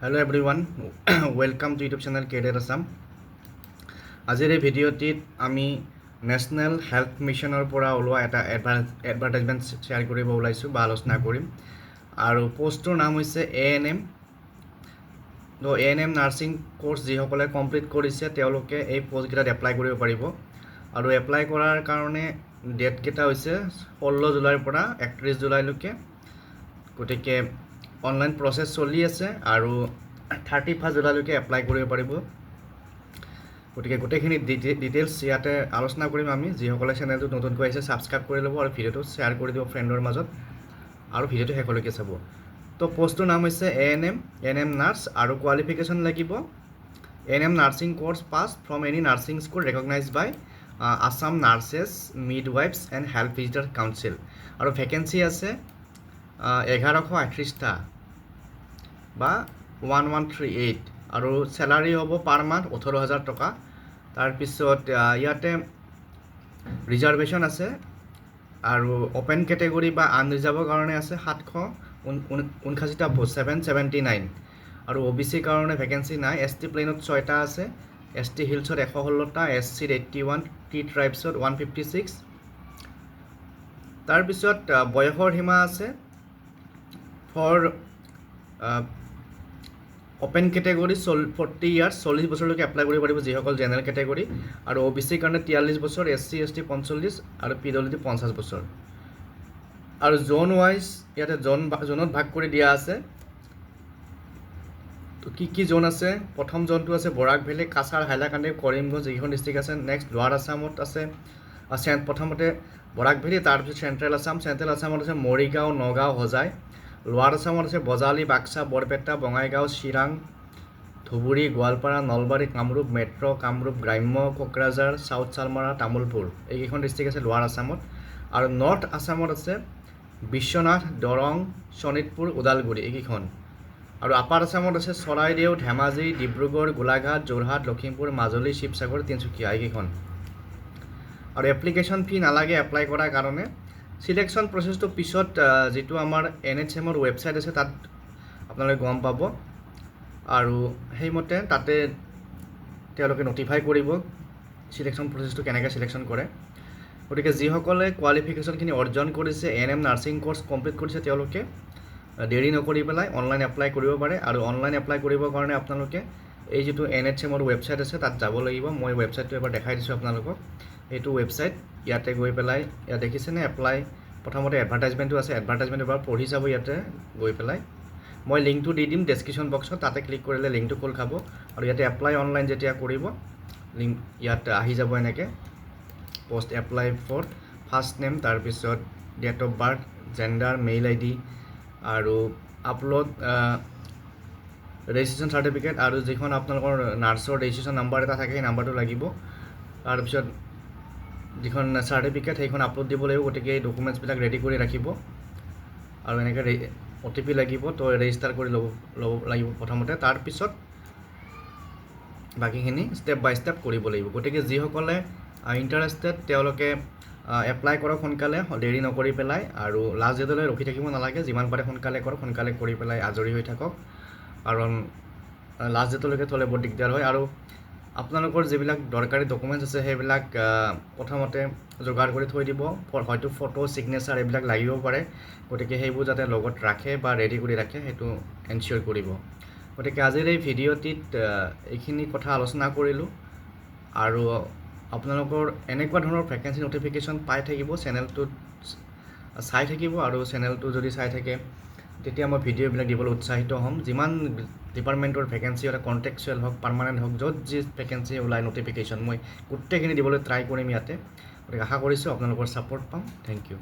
Hello' everyone welcome to YouTube channel career Assam আজিৰ এই ভিডিঅ'টিত আমি নেশ্যনেল হেল্থ মিছনৰ পৰা ওলোৱা এটা এডভাৰটাইজমেণ্ট শ্বেয়াৰ কৰিব ওলাইছোঁ, বা আলোচনা কৰিম। আৰু পষ্টটোৰ নাম হৈছে এ এন এম তো A N M nursing course যিসকলে কমপ্লিট কৰিছে, তেওঁলোকে এই পষ্টকেইটাত এপ্লাই কৰিব পাৰিব। আৰু এপ্লাই কৰাৰ কাৰণে ডেটকেইটা হৈছে ষোল্ল জুলাইৰ পৰা একত্ৰিছ জুলাইলৈকে। গতিকে অনলাইন প্ৰচেছ চলি আছে আৰু থাৰ্টি ফাৰ্ষ্ট জুলাইলৈকে এপ্লাই কৰিব পাৰিব। গতিকে গোটেইখিনি ডিটেইলছ ইয়াতে আলোচনা কৰিম আমি। যিসকলে চেনেলটো নতুনকৈ আহিছে ছাবস্ক্ৰাইব কৰি ল'ব আৰু ভিডিঅ'টো শ্বেয়াৰ কৰি দিব ফ্ৰেণ্ডৰ মাজত আৰু ভিডিঅ'টো শেষলৈকে চাব। তো পষ্টটোৰ নাম হৈছে A N M N M nurse আৰু কোৱালিফিকেশ্যন লাগিব। N M nursing course pass from any nursing school recognise by Assam nurses midwives and health visitor council আৰু ভেকেঞ্চি আছে এঘাৰশ আঠত্ৰিছটা বা ওৱান ওৱান থ্ৰী এইট আৰু চেলাৰী হ'ব per month ওঠৰ হাজাৰ টকা। তাৰপিছত ইয়াতে ৰিজাৰ্ভেশ্যন আছে, আৰু অ'পেন কেটেগৰী বা আনৰিজাৰ্ভৰ কাৰণে আছে সাতশ ঊন- ঊন- ঊনষাঠিটা পোষ্ট ছেভেন ছেভেণ্টি নাইন আৰু অ' বি চিৰ কাৰণে ভেকেঞ্চি নাই এছ টি প্লেনত ছয়টা আছে এছ টি হিলছত এশ ষোল্লটা এছ চিত এইট্টি ওৱান টি ট্ৰাইবছত ওৱান ফিফটি ছিক্স তাৰপিছত বয়সৰ সীমা আছে ফৰ অ'পেন কেটেগৰী চল ফৰ্টি ইয়াৰ্ছ চল্লিছ বছৰলৈকে এপ্লাই কৰিব পাৰিব যিসকল জেনেৰেল কেটেগৰী আৰু অ' বি চিৰ কাৰণে তিয়াল্লিছ বছৰ এছ চি এছ টি পঞ্চল্লিছ আৰু পি ডব্লিউ ডি পঞ্চাছ বছৰ। আৰু জ'ন ৱাইজ ইয়াতে জ'ন জ'নত ভাগ কৰি দিয়া আছে। তো কি কি জ'ন আছে? প্ৰথম জ'নটো আছে বৰাক ভেলী, কাছাৰ, হাইলাকান্দি, কৰিমগঞ্জ এইকেইখন ডিষ্ট্ৰিক্ট আছে। নেক্সট লোৱাৰ আছামত আছে। প্ৰথমতে বৰাক ভেলী তাৰপিছত চেণ্ট্ৰেল আছাম চেণ্ট্ৰেল আছামত আছে মৰিগাঁও, নগাঁও, হোজাই। লোৱাৰ আছামত আছে বজালী, বাক্সা, বৰপেটা, বঙাইগাঁও, চিৰাং, ধুবুৰী, গোৱালপাৰা, নলবাৰী, কামৰূপ, মেট্ৰ' কামৰূপ, গ্ৰাম্য, কোকৰাঝাৰ, চাউথ চালমাৰা, তামোলপুৰ। এইকেইখন ডিষ্ট্ৰিক্ট আছে লোৱাৰ আছামত আৰু নৰ্থ আছামত আছে বিশ্বনাথ, দৰং, শোণিতপুৰ, ওদালগুৰি, এইকেইখন। আৰু আপাৰ আছামত আছে চৰাইদেউ, ধেমাজি, ডিব্ৰুগড়, গোলাঘাট, যোৰহাট, লখিমপুৰ, মাজুলী, শিৱসাগৰ, তিনিচুকীয়া, এইকেইখন। আৰু এপ্লিকেশ্যন ফি নালাগে এপ্লাই কৰাৰ কাৰণে। চিলেকশ্যন প্ৰচেছটো পিছত যিটো আমাৰ এন এইচ এমৰ ৱেবছাইট আছে, তাত আপোনালোকে গম পাব। আৰু সেইমতে তাতে তেওঁলোকে নটিফাই কৰিব চিলেকশ্যন প্ৰচেছটো কেনেকৈ চিলেকশ্যন কৰে। গতিকে যিসকলে কোৱালিফিকেশ্যনখিনি অৰ্জন কৰিছে N M nursing course complete কৰিছে, তেওঁলোকে দেৰি নকৰি পেলাই অনলাইন এপ্লাই কৰিব পাৰে। আৰু অনলাইন এপ্লাই কৰিবৰ কাৰণে আপোনালোকে এই যিটো এন এইচ এমৰ ৱেবছাইট আছে, তাত যাব লাগিব। মই ৱেবছাইটটো এবাৰ দেখাই দিছোঁ আপোনালোকক। এইটো ৱেবছাইট ইয়াতে গৈ পেলাই, ইয়াত দেখিছেনে? এপ্লাই প্ৰথমতে এডভাৰ্টাইজমেণ্টটো আছে এডভাৰ্টাইজমেণ্ট এবাৰ পঢ়ি চাব ইয়াতে, গৈ পেলাই। মই লিংকটো দি দিম ডেছক্ৰিপশ্যন বক্সত তাতে ক্লিক কৰিলে লিংকটো খোল খাব। আৰু ইয়াতে এপ্লাই অনলাইন যেতিয়া কৰিব লিংক ইয়াত আহি যাব এনেকৈ। Post apply for first name তাৰপিছত date of birth gender mail I D আৰু আপলোড ৰেজিষ্ট্ৰেশ্যন চাৰ্টিফিকেট আৰু যিখন আপোনালোকৰ নাৰ্ছৰ ৰেজিষ্ট্ৰেশ্যন নাম্বাৰ এটা থাকে সেই নাম্বাৰটো লাগিব। তাৰপিছত যিখন চাৰ্টিফিকেট সেইখন আপলোড দিব লাগিব, গতিকে এই ডকুমেণ্টছবিলাক ৰেডি কৰি ৰাখিব। আৰু এনেকৈ অ' টি পি লাগিব, তো ৰেজিষ্টাৰ কৰি ল'ব ল'ব লাগিব প্ৰথমতে। তাৰপিছত বাকীখিনি ষ্টেপ বাই ষ্টেপ কৰিব লাগিব। গতিকে যিসকলে ইণ্টাৰেষ্টেড তেওঁলোকে এপ্লাই কৰক সোনকালে, দেৰি নকৰি পেলাই। আৰু লাষ্ট ডেটলৈ ৰখি থাকিব নালাগে, যিমান পাৰে সোনকালে কৰক, সোনকালে কৰি পেলাই আজৰি হৈ থাকক। কাৰণ লাষ্ট ডেটলৈকে থ'লে বৰ দিগদাৰ হয়। আৰু আপোনালোকৰ যিবিলাক দৰকাৰী ডকুমেণ্টছ আছে, সেইবিলাক প্ৰথমতে যোগাৰ কৰি থৈ দিব। হয়তো ফটো ছিগনেচাৰ এইবিলাক লাগিব পাৰে। গতিকে সেইবোৰ যাতে লগত ৰাখে বা ৰেডি কৰি ৰাখে, সেইটো এনচিয়'ৰ কৰিব। গতিকে আজিৰ এই ভিডিঅ'টিত এইখিনি কথা আলোচনা কৰিলোঁ। আৰু আপোনালোকৰ এনেকুৱা ধৰণৰ ভেকেঞ্চি নটিফিকেশ্যন পাই থাকিব। চেনেলটোত চাই থাকিব। আৰু চেনেলটো যদি চাই থাকে তেতিয়া মই ভিডিঅ'বিলাক দিবলৈ উৎসাহিত হ'ম। যিমান ডিপাৰ্টমেণ্টৰ ভেকেঞ্চি হ'লে কণ্টেক্সুৱেল হওক পাৰ্মানেণ্ট হওক, য'ত যি ভেকেঞ্চি ওলায় নটিফিকেশ্যন মই গোটেইখিনি দিবলৈ ট্ৰাই কৰিম ইয়াতে। গতিকে আশা কৰিছোঁ আপোনালোকৰ ছাপৰ্ট পাম। Thank you